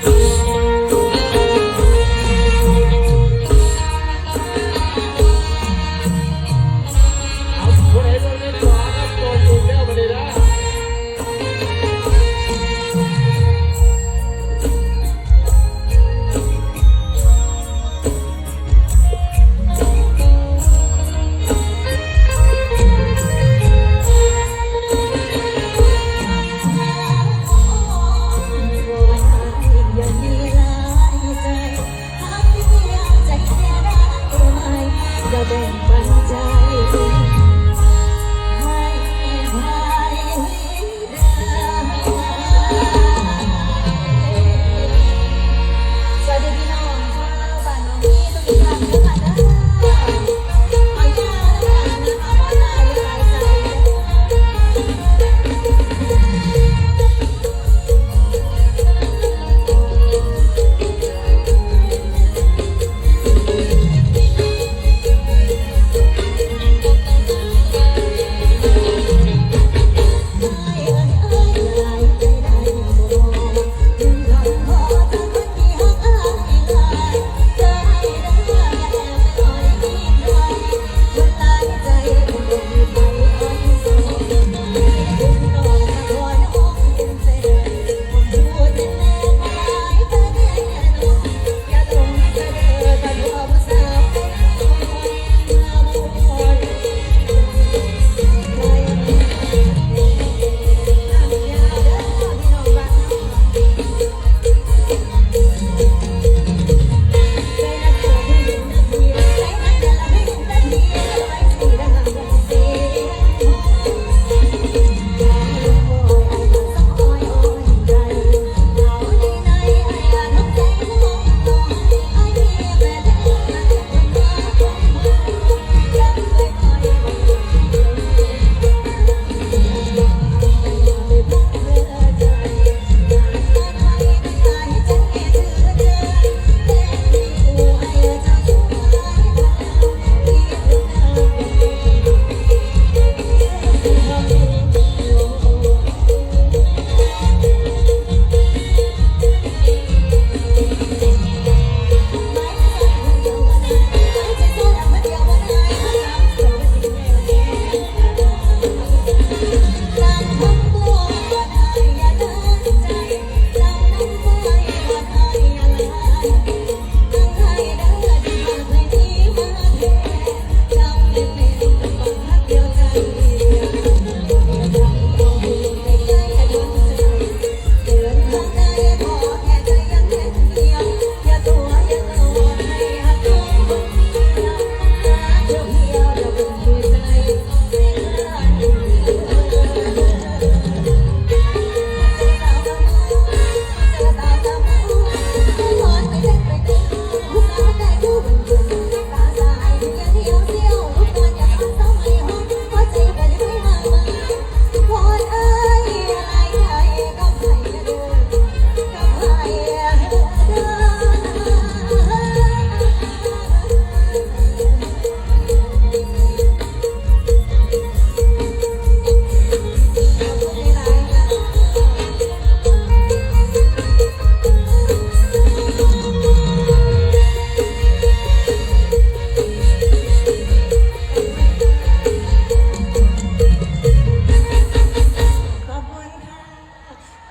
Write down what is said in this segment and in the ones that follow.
เ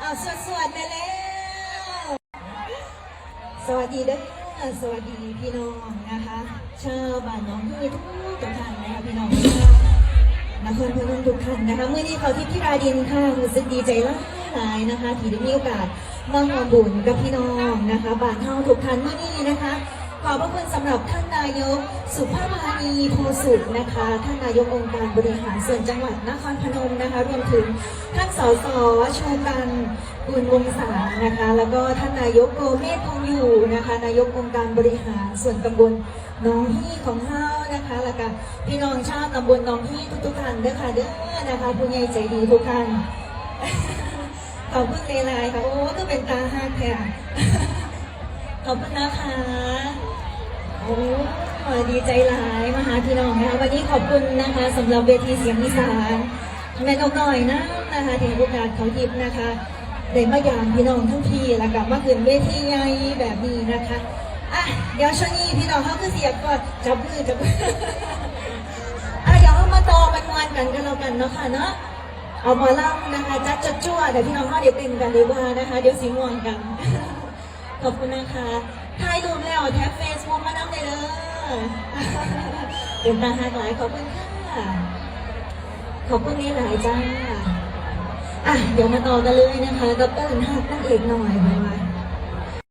เอาสวดสวดมาแล้ว สวัสดีเด้อสวัสดีพี่น้องนะคะชาวบ้านน้องพี่ทุกทุกท่านนะคะพี่น้องนครพนมทุกท่านนะคะเมื่อนี้เขาที่พิราดินค่ะรู้สึกดีใจหลายนะคะที่ได้มีโอกาสมาหอมบุญกับพี่น้องนะคะบ้านเฮาทุกท่านเมื่อนี้นะคะ ขอบพระคุณสำหรับท่านนายก สุภาพานีโพสุขนะคะ ท่านนายกองค์การบริหารส่วนจังหวัดนครพนมนะคะรวมถึงท่านสสชูกันบุญวงศานะคะ แล้วก็ท่านนายกโกเมธพงอยู่นะคะ นายกองค์การบริหารส่วนตำบลหน้องฮี่ของเฮานะคะแล้วก็พี่น้องชาวตำบลหน้องฮี่ทุกๆท่านเด้อค่ะเด้อนะคะผู้ใหญ่ใจดีทุกท่านขอบคุณเลายๆค่ะโอ้ก็เป็นตาหักแท้ ขอบคุณนะคะโอ้ดีใจหลายมาหาพี่น้องนะคะวันนี้ขอบคุณนะคะสำหรับเวทีเสียงอีสานแม่นกหน่อยนะนะคะที่ให้โอกาสเขาหยิบนะคะได้มายามพี่น้องทั้งพี่แล้วก็มาขึ้นเวทีใหญ่แบบนี้นะคะอะเดี๋ยวช่วงนี้พี่น้องเขาก็เสียบก่อนจับมือจับมืออะเดี๋ยวเรามาต่อมันวันกันกันแล้วกันเนาะค่ะเนาะเอาหมอลำนะคะจัดจัดจ้วเดี๋ยวพี่น้องเขาเดี๋ยวเป็นกันดีกว่านะคะ เดี๋ยวสีม่วงกัน ขอบคุณนะคะถ่ายรูปแล้วแท็บเฟซบุ๊กมาน้ำเลยเด้อเป็นตาหากหลายขอบคุณค่ะ ขอบคุณนี่หลายจ้า อะ เดี๋ยวมาต่อกันเลยนะคะกับเปิ้ลหักนางเอกหน่อยไปมา